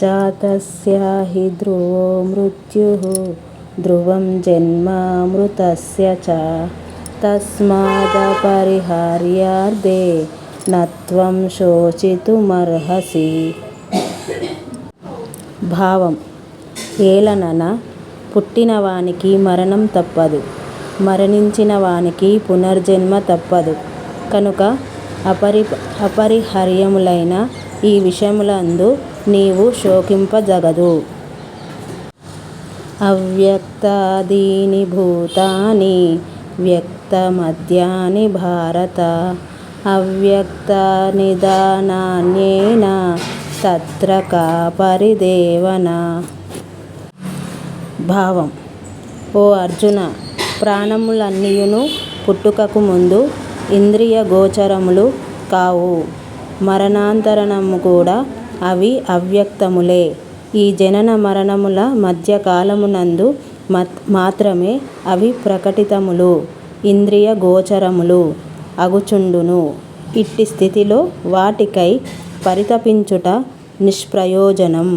జాతస్య హి ధ్రువో మృత్యు ధ్రువం జన్మామృతస్య చ తస్మాదపరిహార్యార్థే నత్వం శోచితుమర్హసి భావం ఏలనన పుట్టినవానికి మరణం తప్పదు. మరణించిన వానికి పునర్జన్మ తప్పదు. కనుక అపరి అపరిహార్యములైన ఈ విషయములందు నీవు శోకింపజగదు. అవ్యక్తాదీని భూతాని వ్యక్తమద్యాని భారత. అవ్యక్తనిదానాన్యేన తత్ర కా పరిదేవన భావం. ఓ అర్జున ప్రాణములన్నియును పుట్టుకకు ముందు ఇంద్రియ గోచరములు కావు. మరణాంతరణము కూడా అవి అవ్యక్తములే. ఈ జనన మరణముల మధ్య కాలమునందు మాత్రమే అవి ప్రకటితములు ఇంద్రియ గోచరములు అగుచుండును. ఇట్టి స్థితిలో వాటికై పరితపించుట నిష్ప్రయోజనం.